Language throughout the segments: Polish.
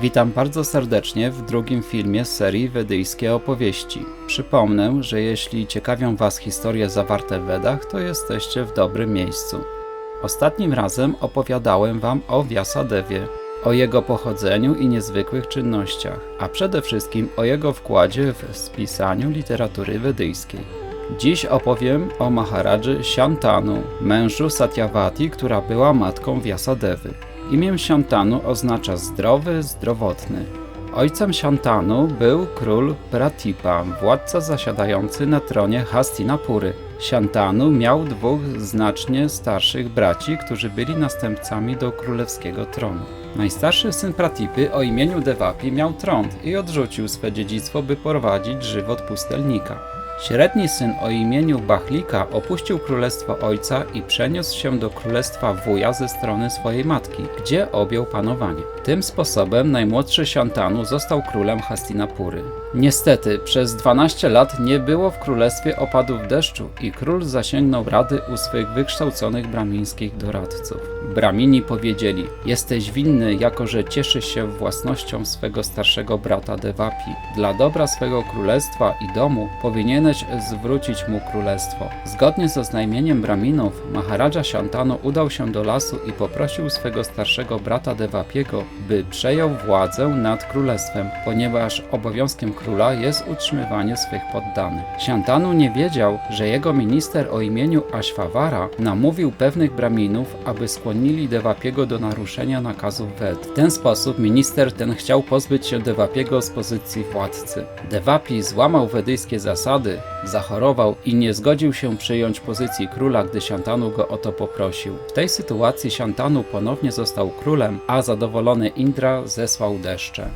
Witam bardzo serdecznie w drugim filmie z serii Wedyjskie opowieści. Przypomnę, że jeśli ciekawią Was historie zawarte w Wedach, to jesteście w dobrym miejscu. Ostatnim razem opowiadałem Wam o Vyasadewie, o jego pochodzeniu i niezwykłych czynnościach, a przede wszystkim o jego wkładzie w spisaniu literatury wedyjskiej. Dziś opowiem o Maharadży Shantanu, mężu Satyavati, która była matką Vyasadevy. Imię Shantanu oznacza zdrowy, zdrowotny. Ojcem Shantanu był król Pratipa, władca zasiadający na tronie Hastinapury. Shantanu miał dwóch znacznie starszych braci, którzy byli następcami do królewskiego tronu. Najstarszy syn Pratipy o imieniu Devapi miał trąd i odrzucił swe dziedzictwo, by prowadzić żywot pustelnika. Średni syn o imieniu Bachlika opuścił królestwo ojca i przeniósł się do królestwa wuja ze strony swojej matki, gdzie objął panowanie. Tym sposobem najmłodszy Shantanu został królem Hastinapury. Niestety, przez 12 lat nie było w królestwie opadów deszczu i król zasięgnął rady u swych wykształconych bramińskich doradców. Bramini powiedzieli: Jesteś winny, jako że cieszysz się własnością swego starszego brata Devapi. Dla dobra swego królestwa i domu powinieneś zwrócić mu królestwo. Zgodnie ze znajmieniem Braminów, Maharadża Shantanu udał się do lasu i poprosił swego starszego brata Devapiego, by przejął władzę nad królestwem, ponieważ obowiązkiem króla jest utrzymywanie swych poddanych. Shantanu nie wiedział, że jego minister o imieniu Ashwavara namówił pewnych Braminów, aby skłonili Devapiego do naruszenia nakazów Ved. W ten sposób minister ten chciał pozbyć się Devapiego z pozycji władcy. Devapi złamał wedyjskie zasady, zachorował i nie zgodził się przyjąć pozycji króla, gdy Shantanu go o to poprosił. W tej sytuacji Shantanu ponownie został królem, a zadowolony Indra zesłał deszcze.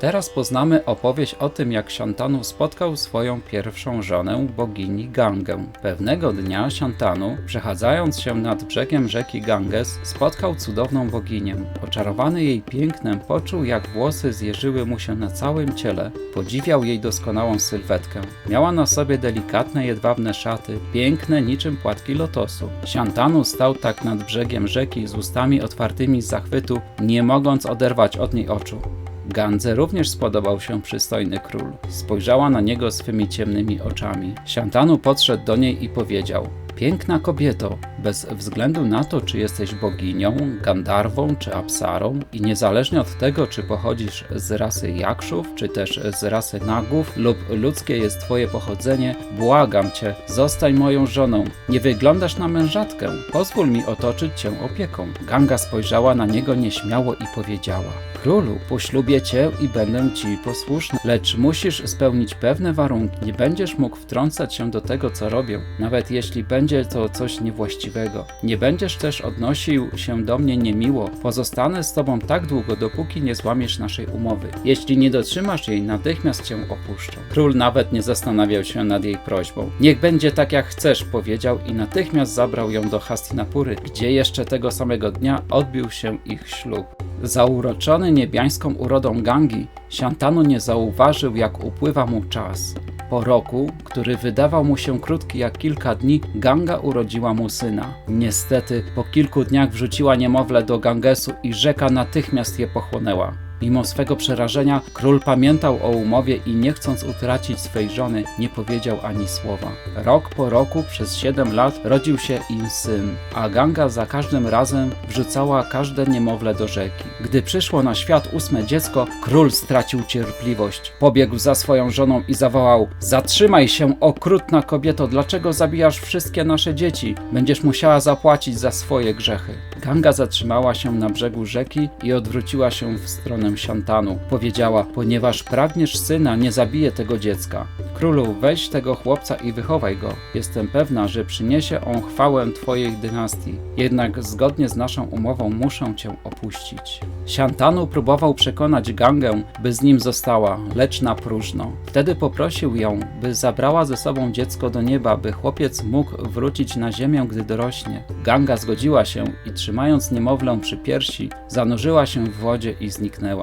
Teraz poznamy opowieść o tym, jak Shantanu spotkał swoją pierwszą żonę, bogini Gangę. Pewnego dnia Shantanu, przechadzając się nad brzegiem rzeki Ganges, spotkał cudowną boginię. Oczarowany jej pięknem, poczuł jak włosy zjeżyły mu się na całym ciele. Podziwiał jej doskonałą sylwetkę. Miała na sobie delikatne, jedwabne szaty, piękne niczym płatki lotosu. Shantanu stał tak nad brzegiem rzeki z ustami otwartymi z zachwytu, nie mogąc oderwać od niej oczu. Gandze również spodobał się przystojny król. Spojrzała na niego swymi ciemnymi oczami. Shantanu podszedł do niej i powiedział: Piękna kobieto, bez względu na to, czy jesteś boginią, gandarwą czy apsarą i niezależnie od tego, czy pochodzisz z rasy jakszów, czy też z rasy nagów lub ludzkie jest twoje pochodzenie, błagam cię, zostań moją żoną. Nie wyglądasz na mężatkę, pozwól mi otoczyć cię opieką. Ganga spojrzała na niego nieśmiało i powiedziała: Królu, poślubię cię i będę ci posłuszny, lecz musisz spełnić pewne warunki. Nie będziesz mógł wtrącać się do tego, co robię, nawet jeśli będzie to coś niewłaściwego. Nie będziesz też odnosił się do mnie niemiło. Pozostanę z tobą tak długo, dopóki nie złamiesz naszej umowy. Jeśli nie dotrzymasz jej, natychmiast cię opuszczę. Król nawet nie zastanawiał się nad jej prośbą. Niech będzie tak jak chcesz, powiedział i natychmiast zabrał ją do Hastinapury, gdzie jeszcze tego samego dnia odbił się ich ślub. Zauroczony niebiańską urodą Gangi, Shantanu nie zauważył, jak upływa mu czas. Po roku, który wydawał mu się krótki jak kilka dni, Ganga urodziła mu syna. Niestety, po kilku dniach wrzuciła niemowlę do Gangesu i rzeka natychmiast je pochłonęła. Mimo swego przerażenia, król pamiętał o umowie i nie chcąc utracić swej żony, nie powiedział ani słowa. Rok po roku, przez siedem lat, rodził się im syn, a Ganga za każdym razem wrzucała każde niemowlę do rzeki. Gdy przyszło na świat ósme dziecko, król stracił cierpliwość. Pobiegł za swoją żoną i zawołał: Zatrzymaj się, okrutna kobieto, dlaczego zabijasz wszystkie nasze dzieci? Będziesz musiała zapłacić za swoje grzechy. Ganga zatrzymała się na brzegu rzeki i odwróciła się w stronę Shantanu. Powiedziała, ponieważ pragniesz syna, nie zabiję tego dziecka. Królu, weź tego chłopca i wychowaj go. Jestem pewna, że przyniesie on chwałę twojej dynastii. Jednak zgodnie z naszą umową muszę cię opuścić. Shantanu próbował przekonać Gangę, by z nim została, lecz na próżno. Wtedy poprosił ją, by zabrała ze sobą dziecko do nieba, by chłopiec mógł wrócić na ziemię, gdy dorośnie. Ganga zgodziła się i trzymając niemowlę przy piersi, zanurzyła się w wodzie i zniknęła.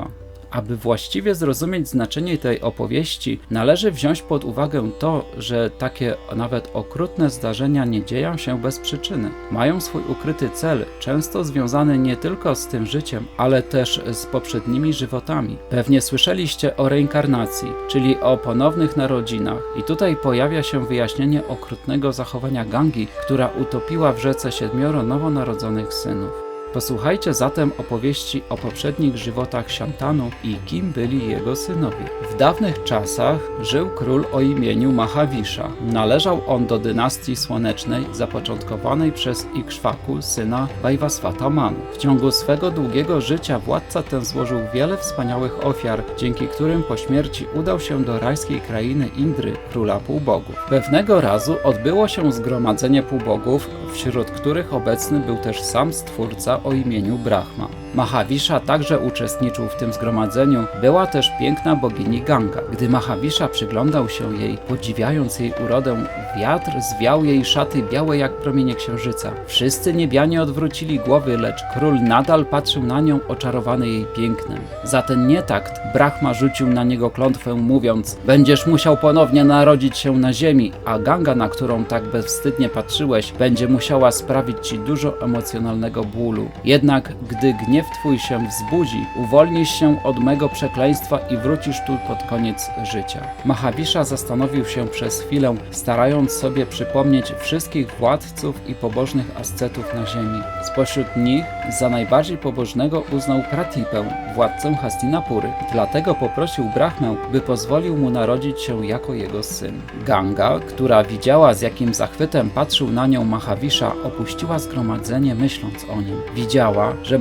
Aby właściwie zrozumieć znaczenie tej opowieści, należy wziąć pod uwagę to, że takie nawet okrutne zdarzenia nie dzieją się bez przyczyny. Mają swój ukryty cel, często związany nie tylko z tym życiem, ale też z poprzednimi żywotami. Pewnie słyszeliście o reinkarnacji, czyli o ponownych narodzinach, i tutaj pojawia się wyjaśnienie okrutnego zachowania Gangi, która utopiła w rzece siedmioro nowonarodzonych synów. Posłuchajcie zatem opowieści o poprzednich żywotach Shantanu i kim byli jego synowie. W dawnych czasach żył król o imieniu Mahavisha. Należał on do dynastii słonecznej zapoczątkowanej przez Ikshvaku, syna Vajvasvata Manu. W ciągu swego długiego życia władca ten złożył wiele wspaniałych ofiar, dzięki którym po śmierci udał się do rajskiej krainy Indry, króla półbogów. Pewnego razu odbyło się zgromadzenie półbogów, wśród których obecny był też sam stwórca o imieniu Brahma. Mahavisha także uczestniczył w tym zgromadzeniu. Była też piękna bogini Ganga. Gdy Mahavisha przyglądał się jej, podziwiając jej urodę, wiatr zwiał jej szaty białe jak promienie księżyca. Wszyscy niebianie odwrócili głowy, lecz król nadal patrzył na nią oczarowany jej pięknem. Za ten nietakt Brahma rzucił na niego klątwę, mówiąc: Będziesz musiał ponownie narodzić się na ziemi, a Ganga, na którą tak bezwstydnie patrzyłeś, będzie musiała sprawić ci dużo emocjonalnego bólu. Jednak gdy gniew twój się wzbudzi, uwolnisz się od mego przekleństwa i wrócisz tu pod koniec życia. Mahavisha zastanowił się przez chwilę, starając sobie przypomnieć wszystkich władców i pobożnych ascetów na ziemi. Spośród nich za najbardziej pobożnego uznał Pratipę, władcę Hastinapury. Dlatego poprosił Brahmę, by pozwolił mu narodzić się jako jego syn. Ganga, która widziała z jakim zachwytem patrzył na nią Mahavisha, opuściła zgromadzenie myśląc o nim. Widziała, że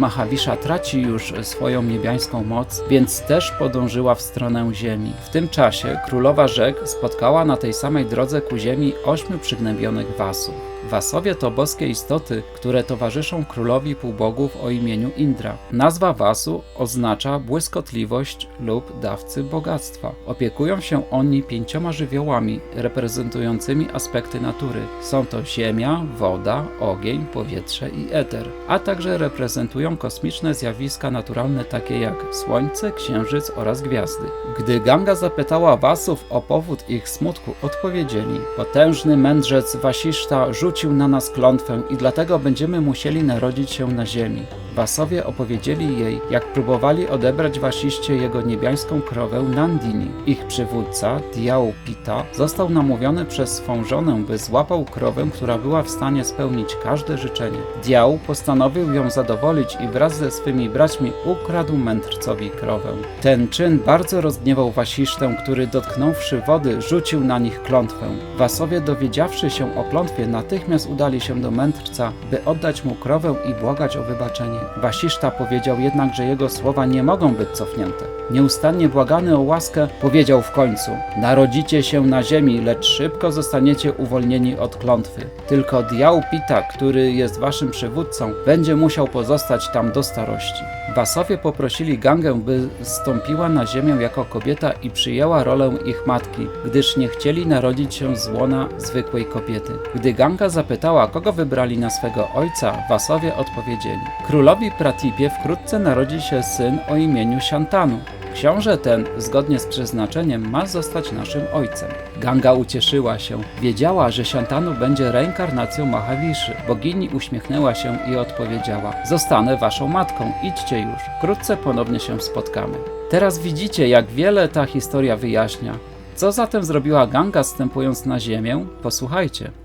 Traci już swoją niebiańską moc, więc też podążyła w stronę ziemi. W tym czasie królowa rzek spotkała na tej samej drodze ku ziemi ośmiu przygnębionych wasów. Wasowie to boskie istoty, które towarzyszą królowi półbogów o imieniu Indra. Nazwa Wasu oznacza błyskotliwość lub dawcy bogactwa. Opiekują się oni pięcioma żywiołami reprezentującymi aspekty natury. Są to ziemia, woda, ogień, powietrze i eter, a także reprezentują kosmiczne zjawiska naturalne takie jak słońce, księżyc oraz gwiazdy. Gdy Ganga zapytała Wasów o powód ich smutku, odpowiedzieli: Potężny mędrzec Wasiszta rzucił rzucił na nas klątwę i dlatego będziemy musieli narodzić się na ziemi. Wasowie opowiedzieli jej, jak próbowali odebrać Wasiście jego niebiańską krowę Nandini. Ich przywódca, Diao Pita, został namówiony przez swą żonę, by złapał krowę, która była w stanie spełnić każde życzenie. Diao postanowił ją zadowolić i wraz ze swymi braćmi ukradł mędrcowi krowę. Ten czyn bardzo rozgniewał Wasisztę, który dotknąwszy wody, rzucił na nich klątwę. Wasowie dowiedziawszy się o klątwie, natychmiast udali się do mędrca, by oddać mu krowę i błagać o wybaczenie. Wasiszta powiedział jednak, że jego słowa nie mogą być cofnięte. Nieustannie błagany o łaskę, powiedział w końcu: Narodzicie się na ziemi, lecz szybko zostaniecie uwolnieni od klątwy. Tylko Diał Pita, który jest waszym przywódcą, będzie musiał pozostać tam do starości. Wasowie poprosili Gangę, by stąpiła na ziemię jako kobieta i przyjęła rolę ich matki, gdyż nie chcieli narodzić się z łona zwykłej kobiety. Gdy Ganga zapytała, kogo wybrali na swego ojca, Wasowie odpowiedzieli: Królowi Pratipie wkrótce narodzi się syn o imieniu Shantanu. Książę ten, zgodnie z przeznaczeniem, ma zostać naszym ojcem. Ganga ucieszyła się. Wiedziała, że Shantanu będzie reinkarnacją Mahaviszy. Bogini uśmiechnęła się i odpowiedziała: Zostanę waszą matką, idźcie już. Wkrótce ponownie się spotkamy. Teraz widzicie, jak wiele ta historia wyjaśnia. Co zatem zrobiła Ganga, stępując na ziemię? Posłuchajcie.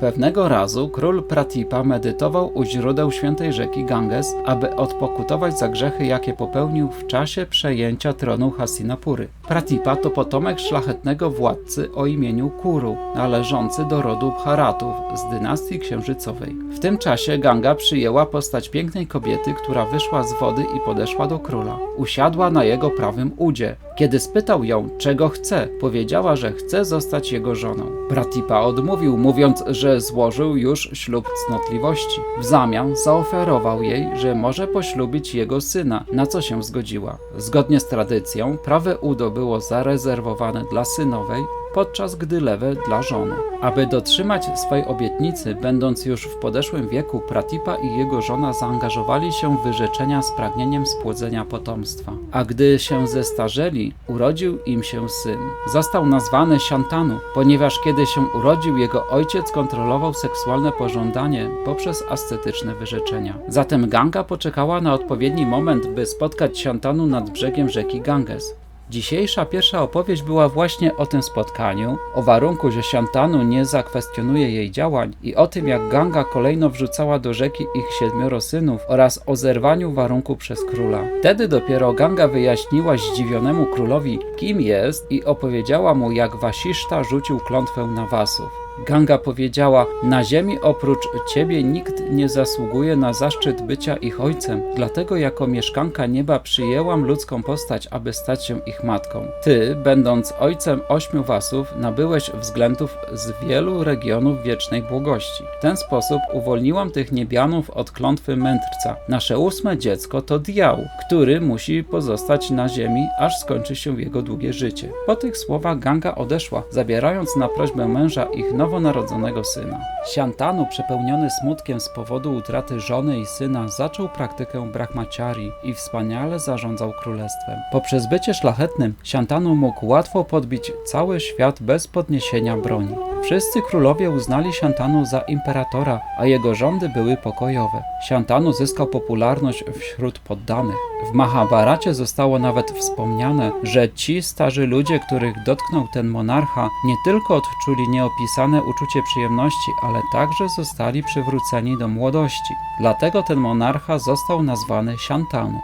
Pewnego razu król Pratipa medytował u źródeł świętej rzeki Ganges, aby odpokutować za grzechy, jakie popełnił w czasie przejęcia tronu Hasinapury. Pratipa to potomek szlachetnego władcy o imieniu Kuru, należący do rodu Bharatów z dynastii księżycowej. W tym czasie Ganga przyjęła postać pięknej kobiety, która wyszła z wody i podeszła do króla. Usiadła na jego prawym udzie. Kiedy spytał ją, czego chce, powiedziała, że chce zostać jego żoną. Pratipa odmówił, mówiąc, że złożył już ślub cnotliwości. W zamian zaoferował jej, że może poślubić jego syna, na co się zgodziła. Zgodnie z tradycją, prawe udo było zarezerwowane dla synowej, podczas gdy lewe dla żony. Aby dotrzymać swojej obietnicy, będąc już w podeszłym wieku, Pratipa i jego żona zaangażowali się w wyrzeczenia z pragnieniem spłodzenia potomstwa. A gdy się zestarzeli, urodził im się syn. Został nazwany Shantanu, ponieważ kiedy się urodził, jego ojciec kontrolował seksualne pożądanie poprzez ascetyczne wyrzeczenia. Zatem Ganga poczekała na odpowiedni moment, by spotkać Shantanu nad brzegiem rzeki Ganges. Dzisiejsza pierwsza opowieść była właśnie o tym spotkaniu, o warunku, że Shantanu nie zakwestionuje jej działań i o tym, jak Ganga kolejno wrzucała do rzeki ich siedmioro synów oraz o zerwaniu warunku przez króla. Wtedy dopiero Ganga wyjaśniła zdziwionemu królowi, kim jest i opowiedziała mu, jak Wasiszta rzucił klątwę na Wasów. Ganga powiedziała: Na ziemi oprócz ciebie nikt nie zasługuje na zaszczyt bycia ich ojcem, dlatego jako mieszkanka nieba przyjęłam ludzką postać, aby stać się ich matką. Ty, będąc ojcem ośmiu wasów, nabyłeś względów z wielu regionów wiecznej błogości. W ten sposób uwolniłam tych niebianów od klątwy mędrca. Nasze ósme dziecko to diał, który musi pozostać na ziemi, aż skończy się jego długie życie. Po tych słowach Ganga odeszła, zabierając na prośbę męża ich nowonarodzonego syna. Siantanu, przepełniony smutkiem z powodu utraty żony i syna, zaczął praktykę brahmachari i wspaniale zarządzał królestwem. Poprzez bycie szlachetnym, Siantanu mógł łatwo podbić cały świat bez podniesienia broni. Wszyscy królowie uznali Siantanu za imperatora, a jego rządy były pokojowe. Siantanu zyskał popularność wśród poddanych. W Mahabharacie zostało nawet wspomniane, że ci starzy ludzie, których dotknął ten monarcha, nie tylko odczuli nieopisane uczucie przyjemności, ale także zostali przywróceni do młodości. Dlatego ten monarcha został nazwany Siantanu.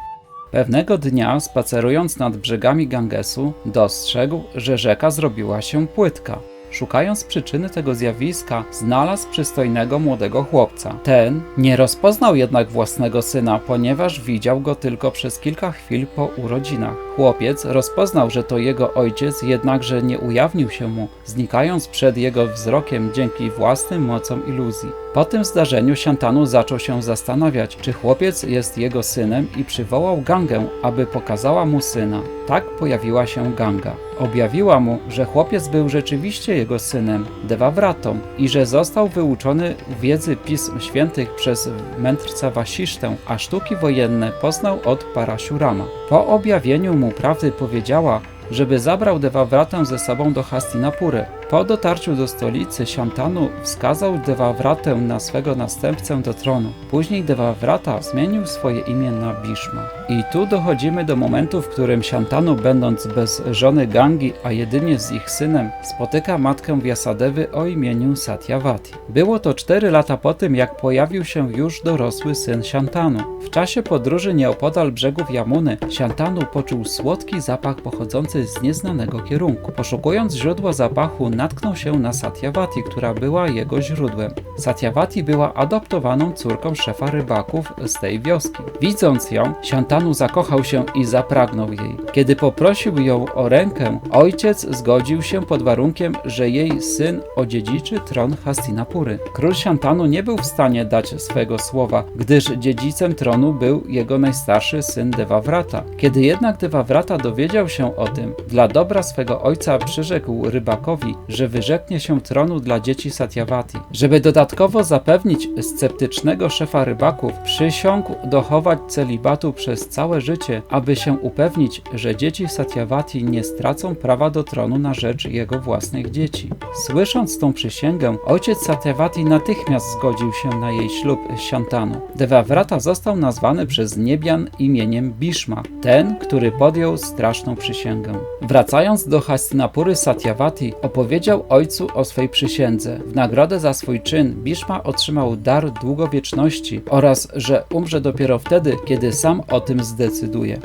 Pewnego dnia, spacerując nad brzegami Gangesu, dostrzegł, że rzeka zrobiła się płytka. Szukając przyczyny tego zjawiska, znalazł przystojnego młodego chłopca. Ten nie rozpoznał jednak własnego syna, ponieważ widział go tylko przez kilka chwil po urodzinach. Chłopiec rozpoznał, że to jego ojciec, jednakże nie ujawnił się mu, znikając przed jego wzrokiem dzięki własnym mocom iluzji. Po tym zdarzeniu Siantanu zaczął się zastanawiać, czy chłopiec jest jego synem i przywołał Gangę, aby pokazała mu syna. Tak pojawiła się Ganga. Objawiła mu, że chłopiec był rzeczywiście jego synem, Devavratą, i że został wyuczony wiedzy pism świętych przez mędrca Wasisztę, a sztuki wojenne poznał od Parashurama. Po objawieniu mu prawdy powiedziała, żeby zabrał Devavratę ze sobą do Hastinapury. Po dotarciu do stolicy Shantanu wskazał Devavratę na swego następcę do tronu. Później Devavrata zmienił swoje imię na Bhishma. I tu dochodzimy do momentu, w którym Shantanu, będąc bez żony Gangi, a jedynie z ich synem, spotyka matkę Vyasadevy o imieniu Satyavati. Było to cztery lata po tym, jak pojawił się już dorosły syn Shantanu. W czasie podróży nieopodal brzegów Jamuny, Shantanu poczuł słodki zapach pochodzący z nieznanego kierunku. Poszukując źródła zapachu, natknął się na Satyavati, która była jego źródłem. Satyavati była adoptowaną córką szefa rybaków z tej wioski. Widząc ją, Shantanu zakochał się i zapragnął jej. Kiedy poprosił ją o rękę, ojciec zgodził się pod warunkiem, że jej syn odziedziczy tron Hastinapury. Król Shantanu nie był w stanie dać swego słowa, gdyż dziedzicem tronu był jego najstarszy syn Devavrata. Kiedy jednak Devavrata dowiedział się o tym, dla dobra swego ojca przyrzekł rybakowi, że wyrzeknie się tronu dla dzieci Satyavati. Żeby dodatkowo zapewnić sceptycznego szefa rybaków, przysiągł dochować celibatu przez całe życie, aby się upewnić, że dzieci Satyavati nie stracą prawa do tronu na rzecz jego własnych dzieci. Słysząc tą przysięgę, ojciec Satyavati natychmiast zgodził się na jej ślub z Shantanu. Devavrata został nazwany przez niebian imieniem Bhishma, ten, który podjął straszną przysięgę. Wracając do Hastinapury Satyavati, opowiedział ojcu o swej przysiędze. W nagrodę za swój czyn Bhishma otrzymał dar długowieczności oraz, że umrze dopiero wtedy, kiedy sam o tym zdecyduje.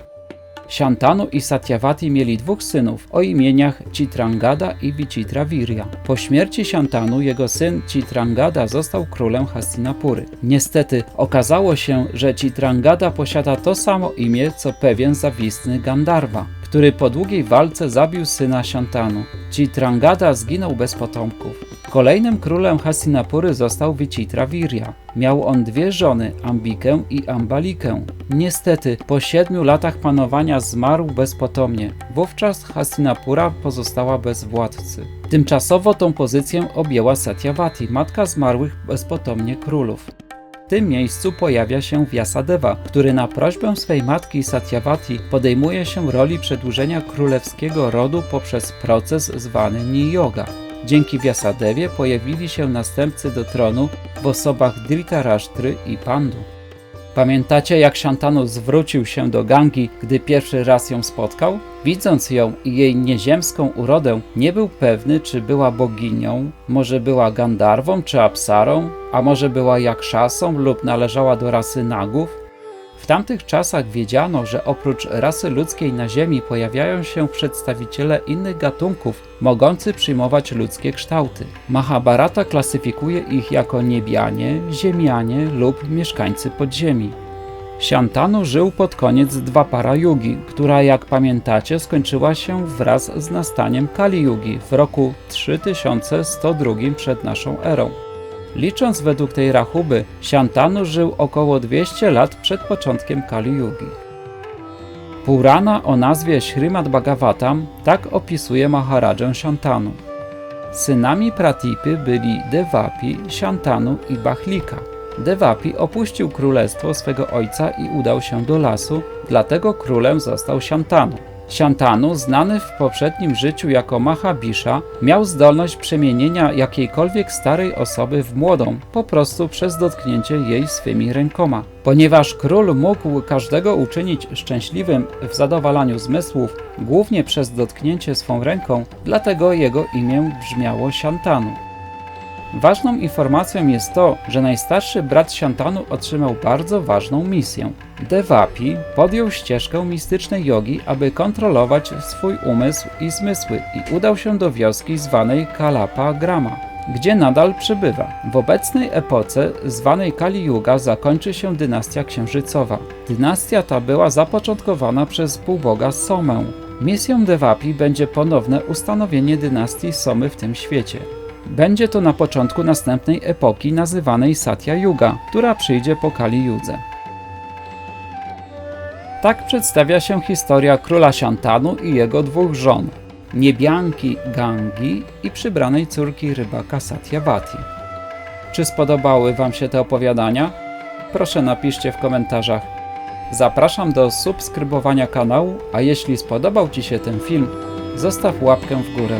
Shantanu i Satyavati mieli dwóch synów o imieniach Chitrangada i Vichitravirya. Po śmierci Shantanu jego syn Chitrangada został królem Hastinapury. Niestety okazało się, że Chitrangada posiada to samo imię co pewien zawistny Gandharva, który po długiej walce zabił syna Shantanu. Chitrangada zginął bez potomków. Kolejnym królem Hastinapury został Vicitravira. Miał on dwie żony, Ambikę i Ambalikę. Niestety, po siedmiu latach panowania zmarł bezpotomnie. Wówczas Hastinapura pozostała bez władcy. Tymczasowo tą pozycję objęła Satyavati, matka zmarłych bezpotomnie królów. Tym miejscu pojawia się Vyasadeva, który na prośbę swej matki Satyavati podejmuje się roli przedłużenia królewskiego rodu poprzez proces zwany Niyoga. Dzięki Vyasadewie pojawili się następcy do tronu w osobach Dhritarashtry i Pandu. Pamiętacie, jak Shantanu zwrócił się do Gangi, gdy pierwszy raz ją spotkał? Widząc ją i jej nieziemską urodę, nie był pewny, czy była boginią, może była Gandarwą czy Apsarą, a może była Jakshasą lub należała do rasy Nagów. Tamtych czasach wiedziano, że oprócz rasy ludzkiej na Ziemi pojawiają się przedstawiciele innych gatunków, mogący przyjmować ludzkie kształty. Mahabharata klasyfikuje ich jako niebianie, ziemianie lub mieszkańcy podziemi. Shantanu żył pod koniec Dwapara Yugi, która jak pamiętacie skończyła się wraz z nastaniem Kali Yugi w roku 3102 przed naszą erą. Licząc według tej rachuby, Shantanu żył około 200 lat przed początkiem Kali Yugi. Purana o nazwie Srimad Bhagavatam tak opisuje Maharadżę Shantanu. Synami Pratipy byli Devapi, Shantanu i Bahlika. Devapi opuścił królestwo swego ojca i udał się do lasu, dlatego królem został Shantanu. Shantanu, znany w poprzednim życiu jako Mahabisha, miał zdolność przemienienia jakiejkolwiek starej osoby w młodą, po prostu przez dotknięcie jej swymi rękoma. Ponieważ król mógł każdego uczynić szczęśliwym w zadowalaniu zmysłów, głównie przez dotknięcie swą ręką, dlatego jego imię brzmiało Shantanu. Ważną informacją jest to, że najstarszy brat Shantanu otrzymał bardzo ważną misję. Devapi podjął ścieżkę mistycznej jogi, aby kontrolować swój umysł i zmysły i udał się do wioski zwanej Kalapa Grama, gdzie nadal przebywa. W obecnej epoce zwanej Kali Yuga zakończy się dynastia księżycowa. Dynastia ta była zapoczątkowana przez półboga Somę. Misją Devapi będzie ponowne ustanowienie dynastii Somy w tym świecie. Będzie to na początku następnej epoki nazywanej Satya Yuga, która przyjdzie po Kali Judze. Tak przedstawia się historia króla Shantanu i jego dwóch żon, niebianki Gangi i przybranej córki rybaka Satyavati. Czy spodobały Wam się te opowiadania? Proszę napiszcie w komentarzach. Zapraszam do subskrybowania kanału, a jeśli spodobał Ci się ten film, zostaw łapkę w górę.